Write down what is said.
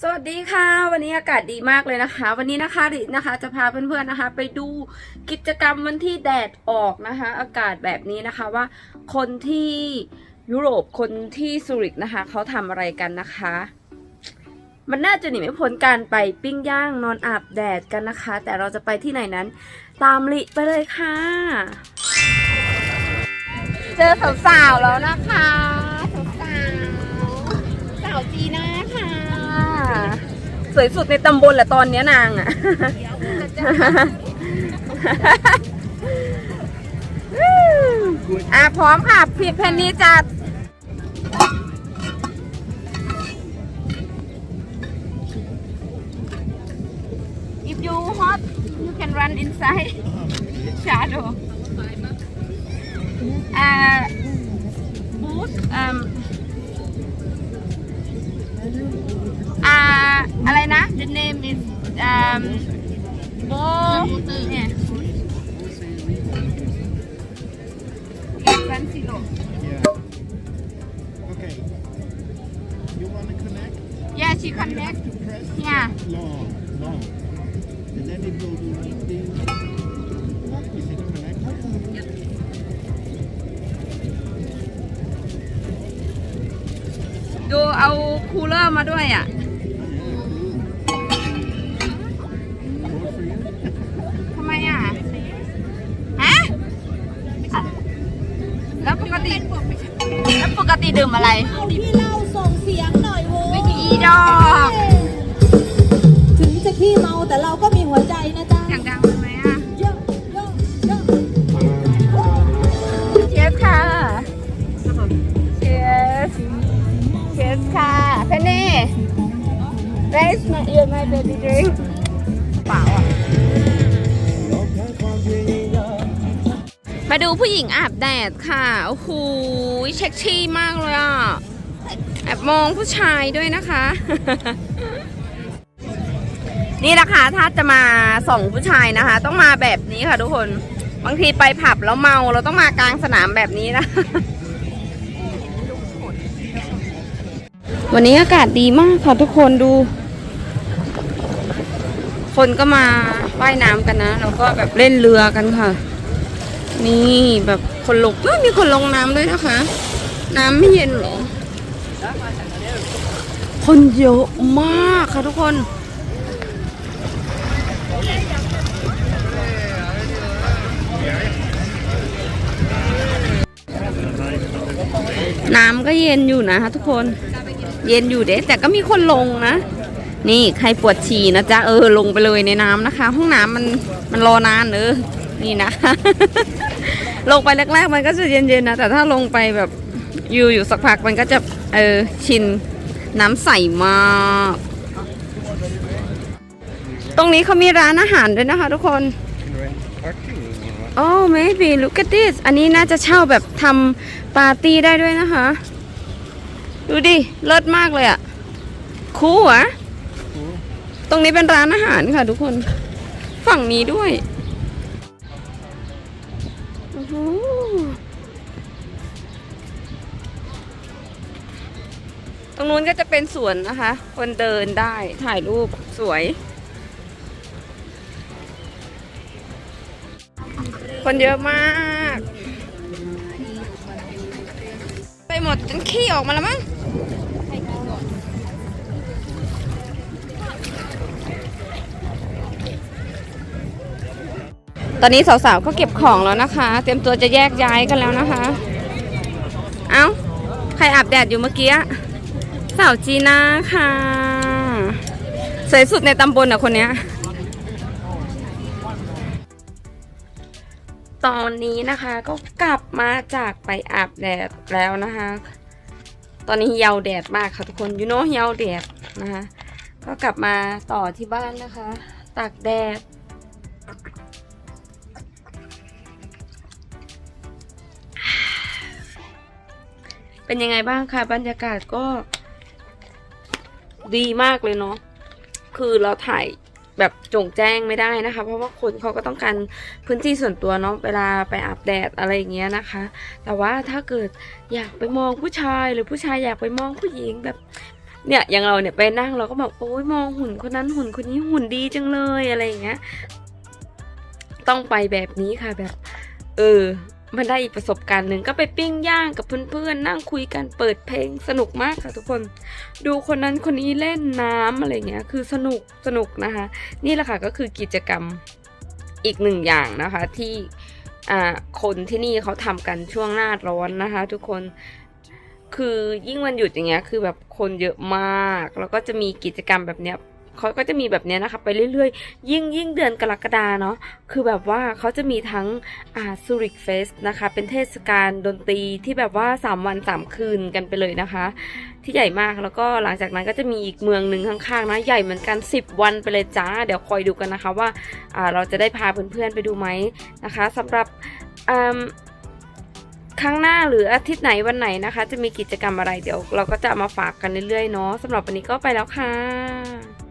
สวัสดีค่ะ วันนี้อากาศดีมากเลยนะคะ วันนี้นะคะดินะคะ จะพาเพื่อนๆนะคะ ไปดูกิจกรรมวันที่แดดออกนะคะ อากาศแบบนี้นะคะว่าคนที่ยุโรปคนที่ซูริกนะคะเขาทำอะไรกันนะคะ มันน่าจะหนีไม่พ้นการไปปิ้งย่างนอนอาบแดดกันนะคะ แต่เราจะไปที่ไหนนั้น ตามลิไปเลยค่ะ เจอสาวๆแล้วนะคะสาวๆสาวจีน่าค่ะ สวยสุดในตำบลแหละตอนเนี้ยนางอะ อะพร้อมค่ะพี่เพนนี่จัด If you hot you can run inside shadow uh boost um name is um bo เนี่ย one zero Yeah. Okay. You want to connect? yeah she connect To press yeah long, long. And then it will do ding ding. Is it connected? ดูเอาคูลเลอร์มาด้วยอะ ดื่มอะไรพี่เล่าส่งเสียงหน่อยโว้ยอีดอก ถึงจะขี้เมาแต่เราก็มีหัวใจนะจ๊ะเสียงดังไหมอะเยอะเยอะเยอะเชสค่ะ เชสเชสค่ะเพนนี่ Where's my my baby drink เปล่าอะ มาดูผู้หญิงอาบแดดค่ะโอ้โหเช็คชี่มากเลยอะแอบมองผู้ชายด้วยนะคะ นี่นะคะถ้าจะมาส่องผู้ชายนะคะ ต้องมาแบบนี้ค่ะทุกคนบางทีไปผับแล้วเมาเราต้องมากลางสนามแบบนี้นะวันนี้อากาศดีมากค่ะทุกคนดู คนก็มาว่ายน้ำกันนะแล้วก็แบบเล่นเรือกันค่ะ นี่แบบคนลงเอ้ยมีคนลงน้ำด้วยนะคะ น้ำไม่เย็นหรอ คนเยอะมากค่ะทุกคน น้ำก็เย็นอยู่นะคะทุกคน เย็นอยู่เด้แต่ก็มีคนลงนะ นี่ใครปวดฉี่นะจ๊ะเออลงไปเลยในน้ำนะคะ ห้องน้ำมันมันรอนานเออ นี่นะ ลงไปแรกๆมันก็จะเย็นๆนะ แต่ถ้าลงไปแบบอยู่อยู่สักพักมันก็จะเออชินน้ำใสมาก ตรงนี้เขามีร้านอาหารด้วยนะคะทุกคนโอ้ maybe look at this อันนี้น่าจะเช่าแบบทำปาร์ตี้ได้ด้วยนะคะ ดูดิเลิศมากเลยอะคูลอะตรงนี้เป็นร้านอาหารค่ะทุกคน ฝั่งนี้ด้วย ตรงนู้นก็จะเป็นสวนนะคะ คนเดินได้ถ่ายรูปสวย คนเยอะมาก ไปหมดจนขี้ออกมาแล้วมั้ง ตอนนี้สาวๆก็เก็บของแล้วนะคะ เตรียมตัวจะแยกย้ายกันแล้วนะคะ เอ้า ใครอาบแดดอยู่เมื่อกี้ สาวจีน่าค่ะ สวยสุดในตำบลอะคนเนี้ย ตอนนี้นะคะก็กลับมาจากไปอาบแดดแล้วนะคะ ตอนนี้เยาวแดดมากค่ะทุกคนยูโน่เยาวแดดนะคะ ก็กลับมาต่อที่บ้านนะคะ ตากแดด เป็นยังไงบ้างคะบรรยากาศก็ ดีมากเลยเนาะคือเราถ่ายแบบจงแจ้งไม่ได้นะคะ เพราะว่าคนเขาก็ต้องการพื้นที่ส่วนตัวเนาะเวลาไปอาบแดดอะไรอย่างเงี้ยนะคะ แต่ว่าถ้าเกิดอยากไปมองผู้ชายหรือผู้ชายอยากไปมองผู้หญิงแบบเนี่ยอย่างเราเนี่ยไปนั่งเราก็แบบโอ้ยมองหุ่นคนนั้นหุ่นคนนี้หุ่นดีจังเลยอะไรอย่างเงี้ย ต้องไปแบบนี้ค่ะแบบ เออ มันได้อีกประสบการณ์หนึ่งก็ไปปิ้งย่างกับเพื่อนๆ นั่งคุยกันเปิดเพลงสนุกมากค่ะทุกคน ดูคนนั้นคนนี้เล่นน้ำอะไรเงี้ย คือสนุกสนุกนะคะ นี่แหละค่ะก็คือกิจกรรมอีกหนึ่งอย่างนะคะที่อ่าคนที่นี่เขาทำกันช่วงหน้าร้อนนะคะ ทุกคนคือยิ่งวันหยุดอย่างเงี้ยคือแบบคนเยอะมาก แล้วก็จะมีกิจกรรมแบบเนี้ย เขาก็จะมีแบบนี้นะคะไปเรื่อยๆ ยิ่งยิ่งเดือนกรกฎาเนาะคือแบบว่าเขาจะมีทั้งอ่าซูริกเฟสนะคะ เป็นเทศกาลดนตรีที่แบบว่า 3 วัน 3 คืนกันไปเลยนะคะ ที่ใหญ่มากแล้วก็หลังจากนั้นก็จะมีอีกเมืองหนึ่งข้างๆนะใหญ่เหมือนกัน 10 วันไปเลยจ้า เดี๋ยวคอยดูกันนะคะว่าอ่าเราจะได้พาเพื่อนๆไปดูไหมนะคะสำหรับอืมครั้งหน้าหรืออาทิตย์ไหนวันไหนนะคะ จะมีกิจกรรมอะไรเดี๋ยว เราก็จะมาฝากกันเรื่อยๆเนาะสำหรับวันนี้ก็ไปแล้วค่ะ